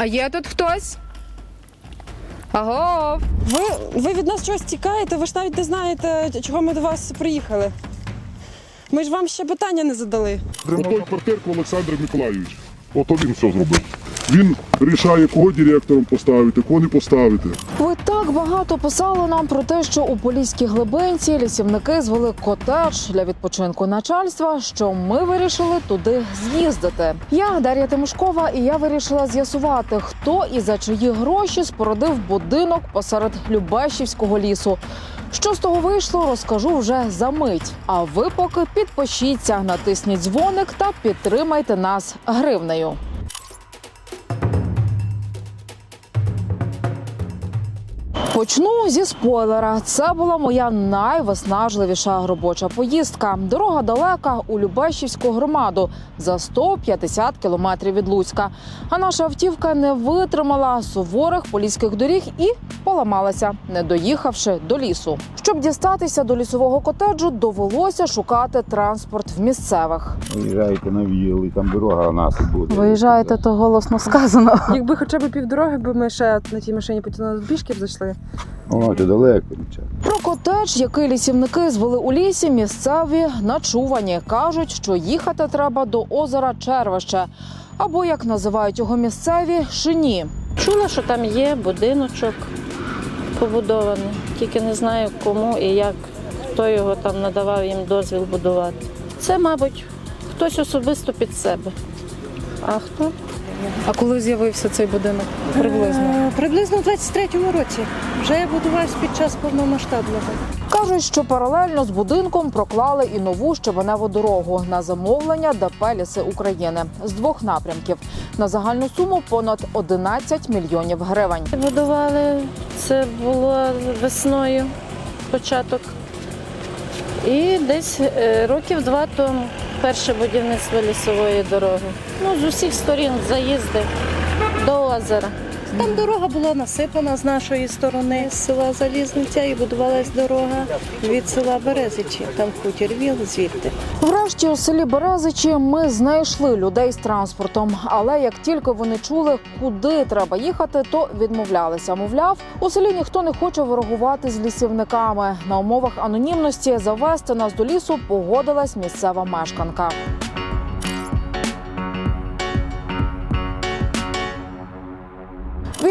А є тут хтось? Аго! Ви, ви від нас чогось тікаєте, ви ж навіть не знаєте, чого ми до вас приїхали. Ми ж вам ще питання не задали. Отой квартирку Олександр Миколайович. Ото він все зробив. Він рішає, кого директором поставити, кого не поставити. Ви багато писали нам про те, що у поліській глибинці лісівники звели котедж для відпочинку начальства. Що ми вирішили туди з'їздити. Я Дар'я Тимошкова, і я вирішила з'ясувати, хто і за чиї гроші спорудив будинок посеред Любешівського лісу. Що з того вийшло, розкажу вже за мить. А ви поки підпишіться, натисніть дзвоник та підтримайте нас гривнею. Почну зі спойлера. Це була моя найвиснажливіша робоча поїздка. Дорога далека у Любешівську громаду за 150 кілометрів від Луцька. А наша автівка не витримала суворих поліських доріг і поламалася, не доїхавши до лісу. Щоб дістатися до лісового котеджу, довелося шукати транспорт місцевих. Виїжджаєте на віл, і там дорога у нас буде. Виїжджаєте, то голосно сказано. Якби хоча б півдороги, б ми ще на тій машині потягнули пішки б зайшли. О, це далеко. нічого. Про котедж, який лісівники звели у лісі, місцеві начувані кажуть, що їхати треба до озера Червище, або як називають його місцеві шині. Чула, що там є будиночок побудований, тільки не знаю кому і як, хто його там надавав їм дозвіл будувати. Це, мабуть, хтось особисто під себе. А хто? А коли з'явився цей будинок? Приблизно. Е, Приблизно в 23-му році. Вже я будувався під час повномасштабного. Кажуть, що паралельно з будинком проклали і нову щебеневу дорогу на замовлення ДП «Ліси України з двох напрямків на загальну суму понад 11 мільйонів гривень. Будували, це було весною початок. І десь е, років два тому перше будівництво лісової дороги. Ну, з усіх сторін заїзди до озера. Там дорога була насипана з нашої сторони, з села Залізниця, і будувалась дорога від села Березичі. Там хутір віл звідти. Врешті у селі Березичі ми знайшли людей з транспортом, але як тільки вони чули, куди треба їхати, то відмовлялися. Мовляв, у селі ніхто не хоче ворогувати з лісівниками. На умовах анонімності завести нас до лісу погодилась місцева мешканка.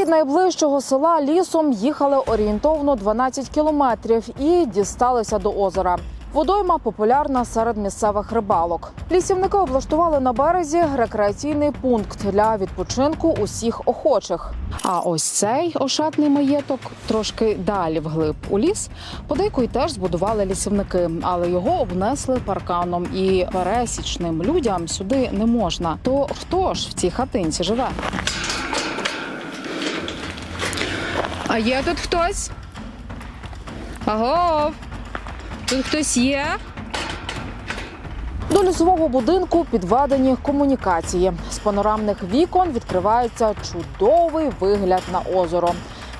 Найближчого села лісом їхали орієнтовно 12 кілометрів і дісталися до озера. Водойма популярна серед місцевих рибалок. Лісівники облаштували на березі рекреаційний пункт для відпочинку усіх охочих. А ось цей ошатний маєток трошки далі вглиб у ліс. Подейку й теж збудували лісівники, але його обнесли парканом і пересічним людям сюди не можна. То хто ж в цій хатинці живе? А є тут хтось? Агов! Тут хтось є? До лісового будинку підведені комунікації. З панорамних вікон відкривається чудовий вигляд на озеро.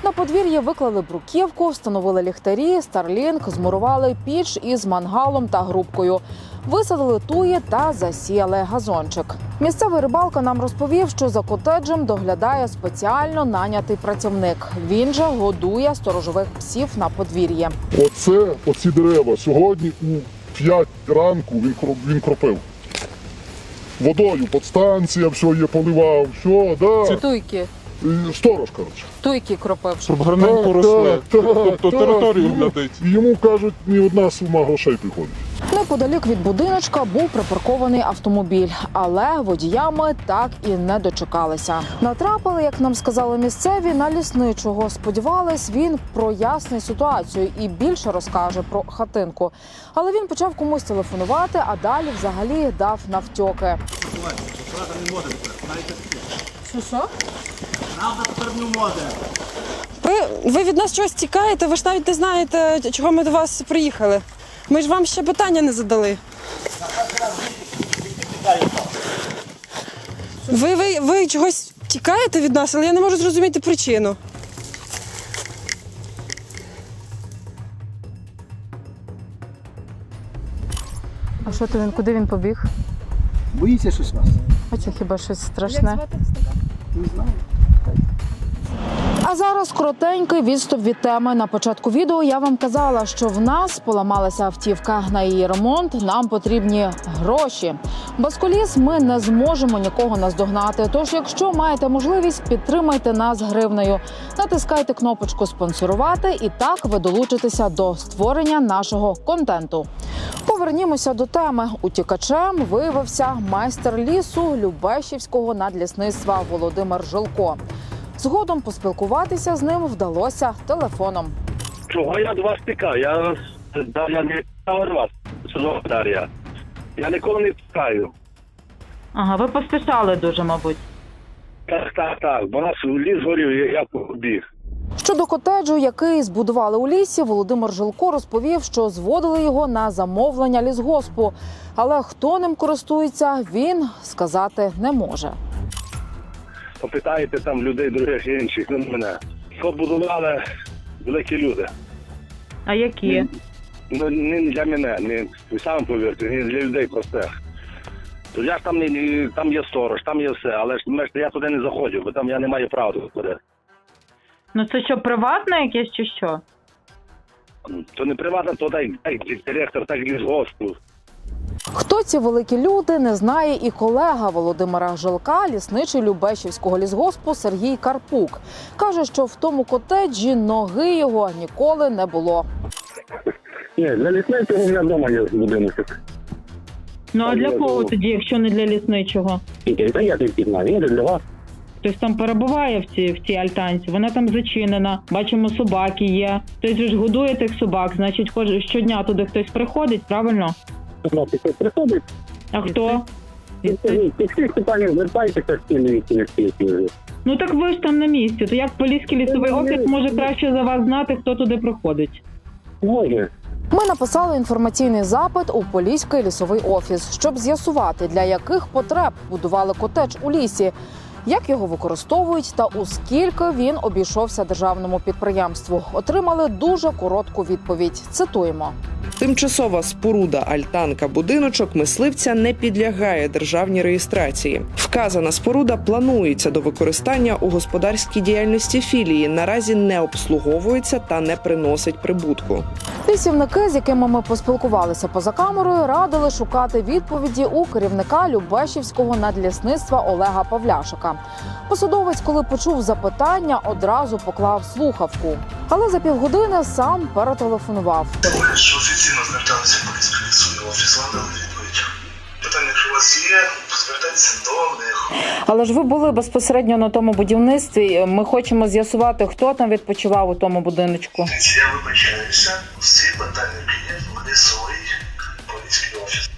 На подвір'ї виклали бруківку, встановили ліхтарі, старлінг, змурували піч із мангалом та грубкою. Висадили туї та засіяли газончик. Місцевий рибалка нам розповів, що за котеджем доглядає спеціально нанятий працівник. Він же годує сторожових псів на подвір'ї. Оце, оці дерева. Сьогодні у 5 ранку він, він кропив. Водою, подстанція, все є, поливав, все, да. Туйки, Сторож, коротше. туйки кропив. Щоб гарненько росли. Тобто територію глядить. Йому кажуть, ні одна сума грошей приходить. Неподалік від будиночка був припаркований автомобіль, але водіями так і не дочекалися. Натрапили, як нам сказали місцеві, на лісничого. Сподівались, він прояснить ситуацію і більше розкаже про хатинку. Але він почав комусь телефонувати, а далі взагалі дав навтьоки. Ви, ви від нас чогось тікаєте, ви ж навіть не знаєте, чого ми до вас приїхали. Ми ж вам ще питання не задали. Ви, ви, ви чогось тікаєте від нас, але я не можу зрозуміти причину. А що то він? Куди він побіг? Боїться щось вас? А це хіба щось страшне? Не знаю. А зараз коротенький відступ від теми. На початку відео я вам казала, що в нас поламалася автівка. На її ремонт нам потрібні гроші. Без коліс ми не зможемо нікого наздогнати. Тож, якщо маєте можливість, підтримайте нас гривнею. Натискайте кнопочку спонсорувати, і так ви долучитеся до створення нашого контенту. Повернімося до теми. Утікачем виявився майстер лісу Любешівського надлісництва Володимир Жилко. Згодом поспілкуватися з ним вдалося телефоном. Чого я до вас тікав? Я, я не тікав від вас, село Дар'я. Я ніколи не тікаю. Ага, ви поспішали дуже, мабуть. Так, так, так. Бо у нас ліс горів, я, я побіг. Щодо котеджу, який збудували у лісі, Володимир Жилко розповів, що зводили його на замовлення лісгоспу. Але хто ним користується, він сказати не може. Попитаєте там людей других інших, не мене. Що будували великі люди. А які? Ну, не для мене, не, ви самі повірте, не для людей простих. То я ж там не, там є сторож, там є все, але ж я туди не заходжу, бо там я не маю права туди. Ну це що, приватне якесь чи що? То не приватно, то так, так директор, так лісгоспу. Хто ці великі люди, не знає і колега Володимира Жилка, лісничий Любешівського лісгоспу Сергій Карпук. Каже, що в тому котеджі ноги його ніколи не було. Ні, для лісництва у мене вдома є будинок. Ну а для кого тоді, якщо не для лісничого? Та я знаю, він для вас. Хтось там перебуває в цій, в цій альтанці, вона там зачинена. Бачимо, собаки є. Хтось же ж годує тих собак, значить, кож- щодня туди хтось приходить, правильно? Приходить, А хто? звертайтеся з цим вікні. Ну так ви ж там на місці. То як Поліський лісовий офіс може краще за вас знати, хто туди приходить? Може. Ми написали інформаційний запит у Поліський лісовий офіс, щоб з'ясувати, для яких потреб будували котедж у лісі, як його використовують та у скільки він обійшовся державному підприємству. Отримали дуже коротку відповідь. Цитуємо. Тимчасова споруда альтанка будиночок мисливця не підлягає державній реєстрації. Вказана споруда планується до використання у господарській діяльності філії. Наразі не обслуговується та не приносить прибутку. Лісівники, з якими ми поспілкувалися поза камерою, радили шукати відповіді у керівника Любешівського надлісництва Олега Павляшика. Посадовець, коли почув запитання, одразу поклав слухавку. Але за півгодини сам перетелефонував. Що офіційно зверталися в поліцію і офіс вам відповідь. Питання, якщо у вас є, звертайтеся до них. Але ж ви були безпосередньо на тому будівництві. Ми хочемо з'ясувати, хто там відпочивав у тому будиночку. Я вибачаюся, всі питання є в лісовий поліцький офіс.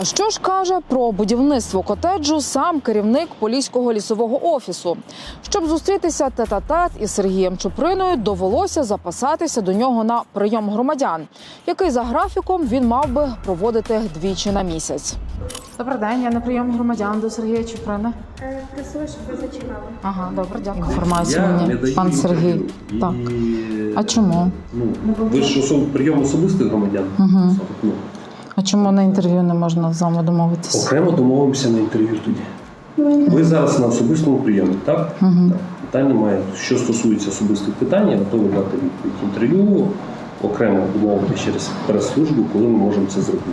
А що ж каже про будівництво котеджу сам керівник поліського лісового офісу? Щоб зустрітися тет-а-тет із Сергієм Чуприною, довелося записатися до нього на прийом громадян, який за графіком він мав би проводити двічі на місяць. Добрий день, я на прийом громадян до Сергія Чуприни. Просила, щоб ви зачинали. Ага, добре, дякую. Інформацію мені, пан Сергій. Так. А чому? Ну, ви ж особ... прийом особистих громадян. Угу. А чому на інтерв'ю не можна з вами домовитися? окремо домовимося на інтерв'ю тоді. Ви зараз на особистому прийомі, так? Угу. Так. Питань немає. Що стосується особистих питань, я готовий дати відповідь інтерв'ю, окремо домовити через прес-службу, коли ми можемо це зробити.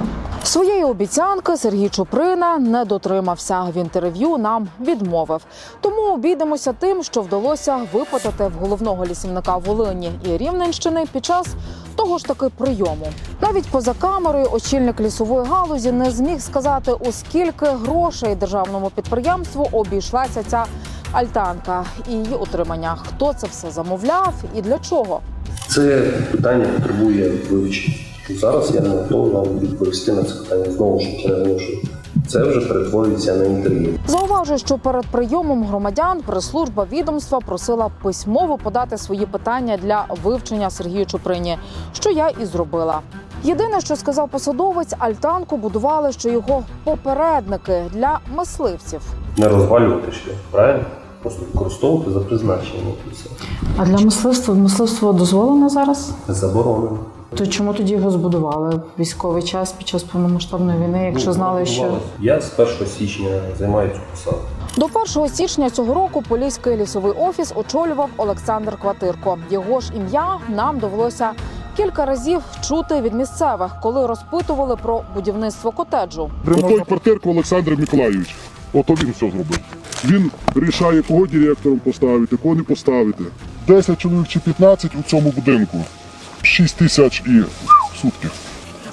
Своєї обіцянки Сергій Чуприна не дотримався. В інтерв'ю нам відмовив. Тому обійдемося тим, що вдалося випитати в головного лісівника Волині і Рівненщини під час того ж таки прийому. Навіть поза камерою очільник лісової галузі не зміг сказати, у скільки грошей державному підприємству обійшлася ця альтанка і її утримання. Хто це все замовляв і для чого? Це питання потребує вивчення. Зараз я не готовий вам відповісти на це питання. Знову ж таки. Це вже перетворюється на інтерв'ю. Зауважу, що перед прийомом громадян прес-служба відомства просила письмово подати свої питання для вивчення Сергію Чуприні, що я і зробила. Єдине, що сказав посадовець, альтанку будували, що його попередники для мисливців. Не розвалювати ще, правильно? Просто використовувати за призначенням. А для мисливства мисливство дозволено зараз? Заборонено. То чому тоді його збудували в військовий час під час повномасштабної війни, якщо Ну, знали, що. Я з 1 січня займаю цю посаду. До 1 січня цього року Поліський лісовий офіс очолював Олександр Кватирко. Його ж ім'я нам довелося кілька разів чути від місцевих, коли розпитували про будівництво котеджу. Отой квартирку Олександр Миколайович. Ото він все зробив. Він рішає, кого директором поставити, кого не поставити. 10 чоловік чи 15 у цьому будинку. 6 тисяч і в сутки.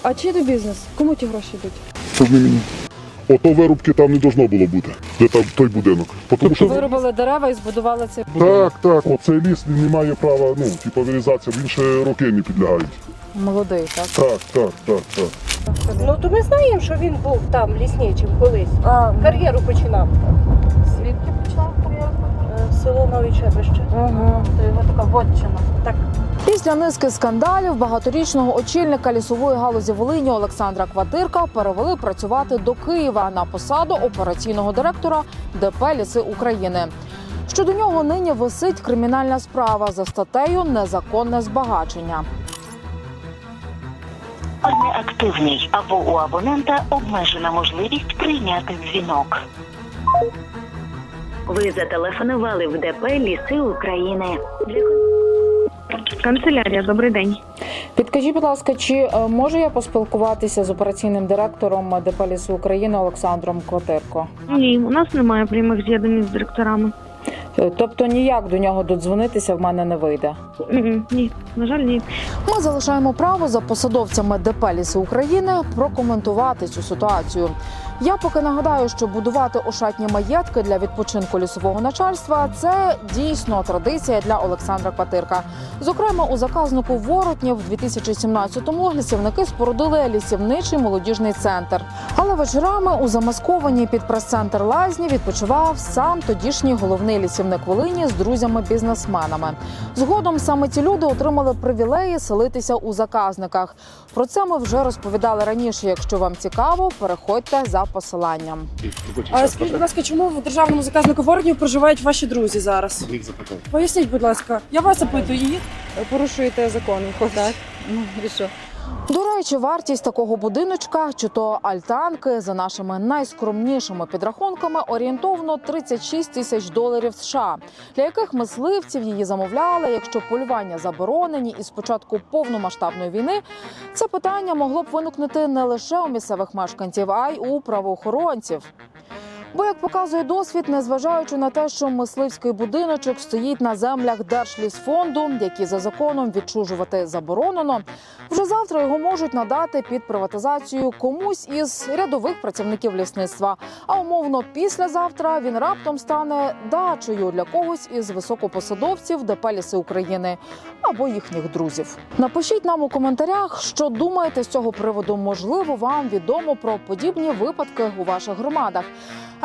А чи це бізнес? Кому ті гроші йдуть? Щоб не мені. Ото вирубки там не должно було бути, де там той будинок. Тому що виробили дерева і збудували цей так, так, оцей ліс він не має права, ну, типу, вирізатися, він ще роки не підлягають. молодий, так? Так, так, так, так. Ну то ми знаємо, що він був там лісничим колись. Кар'єру починав. Звідки почав кар'єру? Е, Село Нові Чебище. Угу, то його така вотчина. Так. Після низки скандалів багаторічного очільника лісової галузі Волині Олександра Кватирка перевели працювати до Києва на посаду операційного директора ДП Ліси України. Щодо нього нині висить кримінальна справа за статтею Незаконне збагачення. неактивний або у абонента обмежена можливість прийняти дзвінок. Ви зателефонували в ДП Ліси України. Канцелярія, добрий день. Підкажіть, будь ласка, чи е, можу я поспілкуватися з операційним директором ДП «Лісу України Олександром Кватирко? Ні, у нас немає прямих з'єднань з директорами. Е, Тобто ніяк до нього додзвонитися в мене не вийде. Ні, на жаль, ні. Ми залишаємо право за посадовцями ДП «Ліси України прокоментувати цю ситуацію. Я поки нагадаю, що будувати ошатні маєтки для відпочинку лісового начальства це дійсно традиція для Олександра Кватирка. Зокрема, у заказнику Воротнів в 2017-му лісівники спорудили лісівничий молодіжний центр. Але вечорами у замаскованій під прес-центр лазні відпочивав сам тодішній головний лісівник Волині з друзями-бізнесменами. Згодом саме ці люди отримали привілеї селитися у заказниках. Про це ми вже розповідали раніше. Якщо вам цікаво, переходьте за посиланням. А скажіть, будь ласка, чому в державному заказнику воронів проживають ваші друзі зараз? Запитав Поясніть, будь ласка, я вас запитую їх. Порушуєте закон, виходить. Ну і що? До речі, вартість такого будиночка чи то альтанки за нашими найскромнішими підрахунками орієнтовно 36 тисяч доларів США, для яких мисливців її замовляли. Якщо полювання заборонені і з початку повномасштабної війни, це питання могло б виникнути не лише у місцевих мешканців, а й у правоохоронців. Бо, як показує досвід, незважаючи на те, що мисливський будиночок стоїть на землях Держлісфонду, які за законом відчужувати заборонено, вже завтра його можуть надати під приватизацію комусь із рядових працівників лісництва. А умовно, післязавтра він раптом стане дачею для когось із високопосадовців ДП «Ліси України або їхніх друзів. Напишіть нам у коментарях, що думаєте з цього приводу. Можливо, вам відомо про подібні випадки у ваших громадах.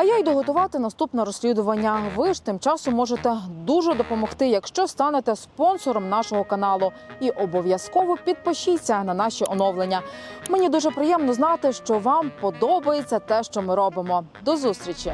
А я йду готувати наступне розслідування. Ви ж тим часом можете дуже допомогти, якщо станете спонсором нашого каналу. І обов'язково підпишіться на наші оновлення. Мені дуже приємно знати, що вам подобається те, що ми робимо. До зустрічі!